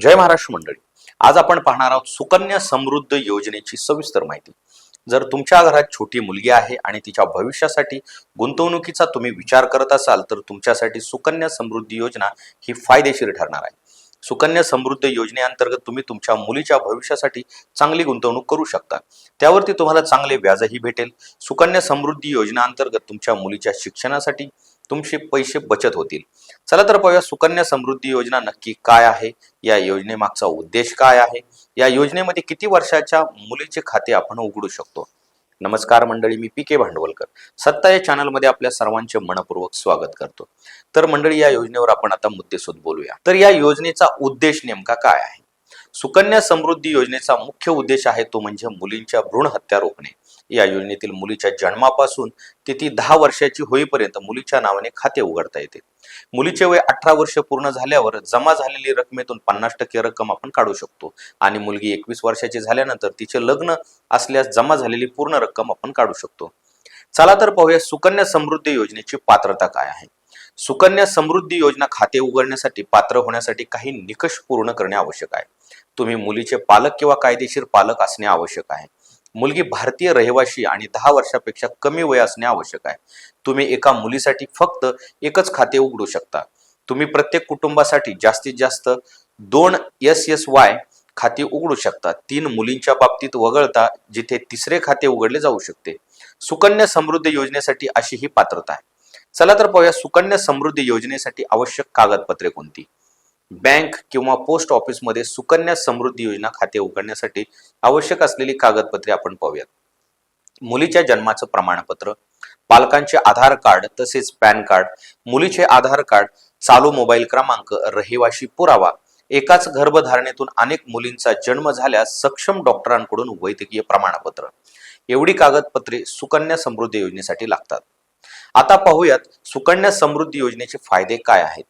जय महाराष्ट्र मंडळी. आज आपण पाहणार आहोत सुकन्या समृद्ध योजनेची सविस्तर माहिती. जर तुमच्या घरात छोटी मुलगी आहे आणि तिच्या भविष्यासाठी गुंतवणुकीचा तुम्ही विचार करत असाल तर तुमच्यासाठी सुकन्या समृद्धी योजना ही फायदेशीर ठरणार आहे. सुकन्या समृद्ध योजनेअंतर्गत तुम्ही तुमच्या मुलीच्या भविष्यासाठी चांगली गुंतवणूक करू शकता. त्यावरती तुम्हाला चांगले व्याजही भेटेल. सुकन्या समृद्धी योजनेअंतर्गत तुमच्या मुलीच्या शिक्षणासाठी तुमचे पैसे बचत होतील. चला तर पाहूया सुकन्या समृद्धी योजना नक्की काय आहे? या योजनेमागचा उद्देश काय आहे? या योजनेमध्ये किती वर्षाच्या मुलीचे खाते आपण उघडू शकतो? नमस्कार मंडळी मी पी के भांडवलकर. सत्ता या चॅनलमध्ये आपल्या सर्वांचे मनपूर्वक स्वागत करतो. तर मंडळी या योजनेवर आपण आता मुद्देसूद बोलूया. तर या योजनेचा उद्देश नेमका काय आहे? सुकन्या समृद्धी योजनेचा मुख्य उद्देश आहे तो म्हणजे मुलींच्या भ्रूण हत्या रोखणे. या योजनेतील मुलीच्या जन्मापासून ते ती दहा वर्षाची होईपर्यंत मुलीच्या नावाने खाते उघडता येते. मुलीचे वय अठरा वर्ष पूर्ण झाल्यावर जमा झालेली रकमेतून पन्नास टक्के रक्कम आपण काढू शकतो आणि मुलगी एकवीस वर्षाची झाल्यानंतर तिचे लग्न असल्यास जमा झालेली पूर्ण रक्कम आपण काढू शकतो. चला तर पाहूया सुकन्या समृद्धी योजनेची पात्रता काय आहे. सुकन्या समृद्धी योजना खाते उघडण्यासाठी पात्र होण्यासाठी काही निकष पूर्ण करणे आवश्यक आहे. तुम्ही मुलीचे पालक किंवा कायदेशीर पालक असणे आवश्यक आहे. मुलगी भारतीय रहिवाशी आणि दहा वर्षापेक्षा कमी वय असणे आवश्यक आहे. तुम्ही एका मुलीसाठी फक्त एकच खाते उघडू शकता. तुम्ही प्रत्येक कुटुंबासाठी जास्तीत जास्त दोन एस एस वाय खाते उघडू शकता. तीन मुलींच्या बाबतीत वगळता जिथे तिसरे खाते उघडले जाऊ शकते. सुकन्या समृद्धी योजनेसाठी अशी ही पात्रता आहे. चला तर पाहूया सुकन्या समृद्धी योजनेसाठी आवश्यक कागदपत्रे कोणती? बँक किंवा पोस्ट ऑफिसमध्ये सुकन्या समृद्धी योजना खाते उघडण्यासाठी आवश्यक असलेली कागदपत्रे आपण पाहूयात. मुलीच्या जन्माचं प्रमाणपत्र पालकांचे आधार कार्ड तसेच पॅन कार्ड मुलीचे आधार कार्ड चालू मोबाईल क्रमांक रहिवाशी पुरावा एकाच गर्भधारणेतून अनेक मुलींचा जन्म झाल्यास सक्षम डॉक्टरांकडून वैद्यकीय प्रमाणपत्र. एवढी कागदपत्रे सुकन्या समृद्धी योजनेसाठी लागतात. आता पाहूयात सुकन्या समृद्धी योजनेचे फायदे काय आहेत?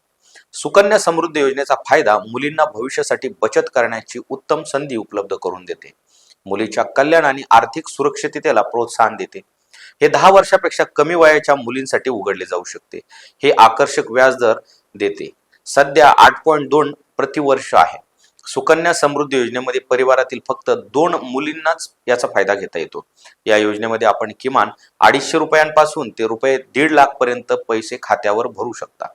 सुकन्या समृद्धी योजनेचा फायदा मुलींना भविष्यासाठी बचत करण्याची उत्तम संधी उपलब्ध करून देते. मुलीच्या कल्याण आणि आर्थिक सुरक्षिततेला प्रोत्साहन देते. हे दहा वर्षापेक्षा कमी वयाच्या मुलींसाठी उघडले जाऊ शकते. हे आकर्षक व्याजदर देते. सध्या आठ पॉईंट दोन प्रतिवर्ष आहे. सुकन्या समृद्धी योजनेमध्ये परिवारातील फक्त दोन मुलींनाच याचा फायदा घेता येतो. या योजनेमध्ये आपण किमान अडीचशे रुपयांपासून ते रुपये दीड लाख पर्यंत पैसे खात्यावर भरू शकता.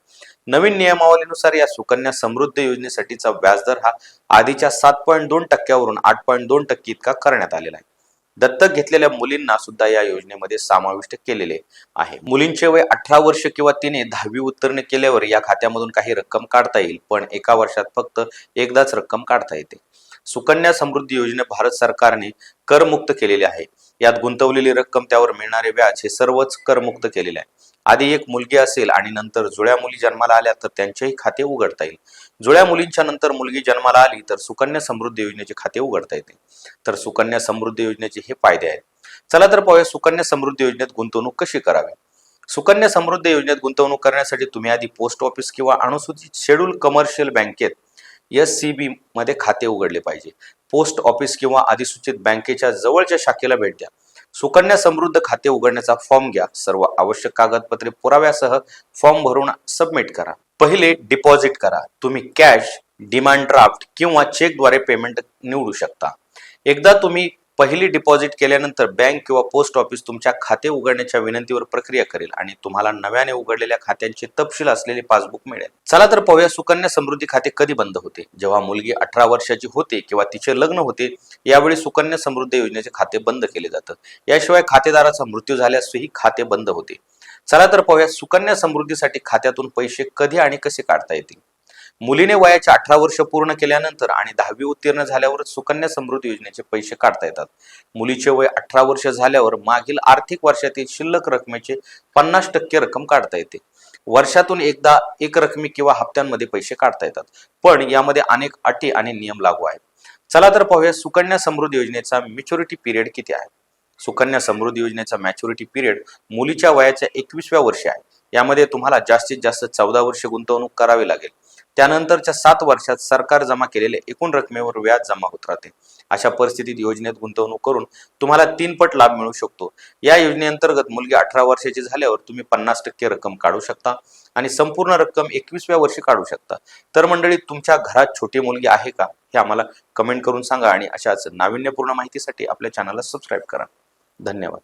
नवीन नियमावलीनुसार या सुकन्या समृद्ध योजनेसाठीचा व्याजदर हा आधीच्या सात पॉईंट दोन टक्क्यावरून आठ पॉईंट दोन टक्के इतका करण्यात आलेला आहे. दत्तक घेतलेल्या मुलींना सुद्धा या योजनेमध्ये समाविष्ट केलेले आहे. मुलींचे वय अठरा वर्ष किंवा तिने दहावी उत्तीर्ण केल्यावर या खात्यामधून काही रक्कम काढता येईल पण एका वर्षात फक्त एकदाच रक्कम काढता येते. सुकन्या समृद्धी योजने भारत सरकारने करमुक्त केलेली आहे. यात गुंतवलेली रक्कम त्यावर मिळणारे व्याज हे सर्वच करमुक्त केलेले आहे. आधी एक मुलगी असेल आणि नंतर जुळ्या मुली जन्माला आल्या तर त्यांचेही खाते उघडता येईल. जुळ्या मुलींच्या नंतर मुलगी जन्माला आली तर सुकन्या समृद्धी योजनेचे खाते उघडता येते. तर सुकन्या समृद्धी योजनेचे हे फायदे आहेत. चला तर पाहूया सुकन्या समृद्धी योजनेत गुंतवणूक कशी करावी? सुकन्या समृद्धी योजनेत गुंतवणूक करण्यासाठी तुम्ही आधी पोस्ट ऑफिस किंवा अनुसूचित शेड्यूल कमर्शियल बँकेत एस सी बी मध्ये खाते उघडले पाहिजे. पोस्ट ऑफिस किंवा अधिसूचित बँकेच्या जवळच्या शाखेला भेट द्या. सुकन्या समृद्ध खाते उघडण्याचा फॉर्म घ्या. सर्व आवश्यक कागदपत्रे पुराव्यासह फॉर्म भरून सबमिट करा. पहिले डिपॉझिट करा. तुम्ही कॅश डिमांड ड्राफ्ट किंवा चेकद्वारे पेमेंट निवडू शकता. एकदा तुम्ही पहिली डिपॉझिट केल्यानंतर बँक किंवा पोस्ट ऑफिस तुमच्या खाते उघडण्याच्या विनंतीवर प्रक्रिया करेल आणि तुम्हाला नव्याने उघडलेल्या खात्यांचे तपशील असलेले पासबुक मिळेल. चला तर पाहूया सुकन्या समृद्धी खाते कधी बंद होते? जेव्हा मुलगी अठरा वर्षाची होते किंवा तिचे लग्न होते यावेळी सुकन्या समृद्धी योजनेचे खाते बंद केले जातात. याशिवाय खातेदाराचा मृत्यू झाल्यासही खाते बंद होते. चला तर पाहूया सुकन्या समृद्धीसाठी खात्यातून पैसे कधी आणि कसे काढता येतील? मुलीने वयाचे अठरा वर्ष पूर्ण केल्यानंतर आणि दहावी उत्तीर्ण झाल्यावर सुकन्या समृद्धी योजनेचे पैसे काढता येतात. मुलीचे वय अठरा वर्ष झाल्यावर मागील आर्थिक वर्षातील शिल्लक रकमेचे पन्नास टक्के रक्कम काढता येते. वर्षातून एकदा एक रकमी किंवा हप्त्यांमध्ये पैसे काढता येतात. पण यामध्ये अनेक अटी आणि नियम लागू आहेत. चला तर पाहूया सुकन्या समृद्धी योजनेचा मॅच्युरिटी पिरियड किती आहे? सुकन्या समृद्धी योजनेचा मॅच्युरिटी पिरियड मुलीच्या वयाच्या एकवीसव्या वर्षी आहे. यामध्ये तुम्हाला जास्तीत जास्त चौदा वर्ष गुंतवणूक करावी लागेल. त्यानंतरच्या सात वर्षात सरकार जमा केलेल्या एकूण रकमेवर व्याज जमा होत राहते. अशा परिस्थितीत योजनेत गुंतवणूक करून तुम्हाला तीन पट लाभ मिळू शकतो. या योजनेअंतर्गत मुलगी अठरा वर्षाची झाल्यावर तुम्ही पन्नास टक्के रक्कम काढू शकता आणि संपूर्ण रक्कम एकवीसव्या वर्षी काढू शकता. तर मंडळी तुमच्या घरात छोटी मुलगी आहे का? हे आम्हाला कमेंट करून सांगा आणि अशाच नाविन्यपूर्ण माहितीसाठी आपल्या चॅनलला सबस्क्राईब करा. धन्यवाद.